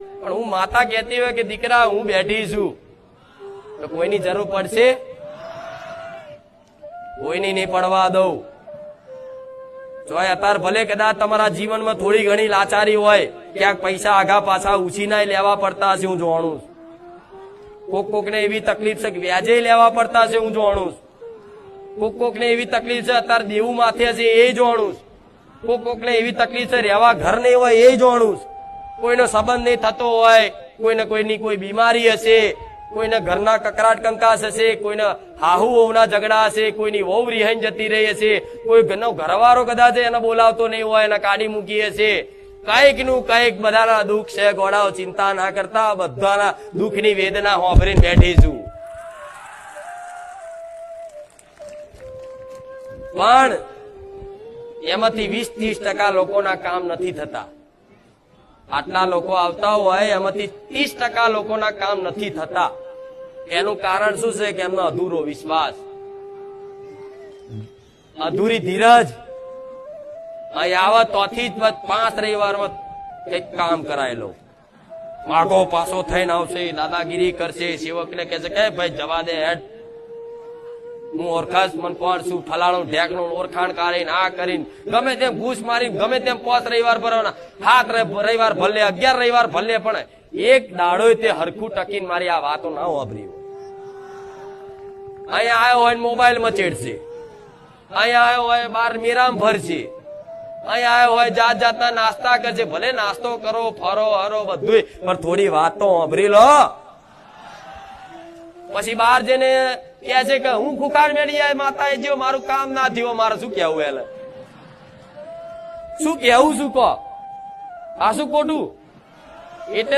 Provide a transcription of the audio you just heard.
પણ હું માતા કહેતી હોય કે દીકરા, હું બેઠી છું તો કોઈની જરૂર પડશે કોઈની નહીં પડવા દઉં જોય, અત્યારે ભલે કદાચ તમારા જીવનમાં થોડી ઘણી લાચારી હોય, ક્યાંક પૈસા આઘા પાછા ઉછીના લેવા પડતા હશે હું છું. કોક કોકને એવી તકલીફ છે કે વ્યાજે લેવા પડતા હશે હું જોણું. કોક કોકને એવી તકલીફ છે, અત્યારે દેવું માથે હશે એ છું. કોક કોકને એવી તકલીફ છે, રહેવા ઘર નહીં હોય, એ જોણું. કોઈનો સંબંધ નહીં થતો હોય, કોઈને કોઈની કોઈ બીમારી હશે, કોઈને ઘરના કકરાટ કંકાસ હશે, કોઈને હાહુ વહુના ઝઘડા હશે, કોઈની વહુ રિહાઈન જતી રહી હશે, કોઈ ઘરનો ઘરવાળો કદાચ એને બોલાવતો નહીં હોય, એને કાઢી મૂકી હશે. કંઈકનું કંઈક બધાના દુઃખ છે, ગોળાઓ ચિંતા ના કરતા, બધાના દુઃખની વેદના હોભરીને બેઠી છું. પણ એમાંથી વીસ ત્રીસ ટકા લોકોના કામ નથી થતા. આટલા લોકો આવતા હોય, એમાંથી ત્રીસ ટકા લોકોના કામ નથી થતા. એનું કારણ શું છે કે એમનો અધૂરો વિશ્વાસ? અધૂરી ધીરજ. અહીં આવે, તોથી જ પાંચ રવિવારમાં કંઈક કામ કરાયેલો માગો પાછો થઈને આવશે, દાદાગીરી કરશે, સેવકને કહે છે કે ભાઈ જવા દે, હેડ. હું ઓરખાશ મન પણ છું? ફલાણું ઢેકણું ઓળખાણ કરીને આ કરીને ગમે તેમ ઘૂસ મારી ગમે તેમ પાંચ રવિવાર ભરવાના, સાત રવિવાર ભલે, અગિયાર રવિવાર ભલે, પણ એક દાડો તે હરખું ટકીને મારી આ વાતો ના વાપરી અહીંયા આવ્યો હોય મોબાઈલમાં ચેડશે. અહીંયા આવ્યો હોય બાર મીરામ ભરશે. અહીંયા આવ્યો હોય જાત જાતના નાસ્તા કરશે. ભલે નાસ્તો કરો, ફરો, હરો બધું પણ થોડી વાત વાપરી લો. પછી બહાર જઈને કે છે કે હું ખુખાર મેળી જાય માતા એ જેવો મારું કામ ના થયું, મારે શું કેવું એટલે શું કેવું શું કહો? આ શું ખોટું? એટલે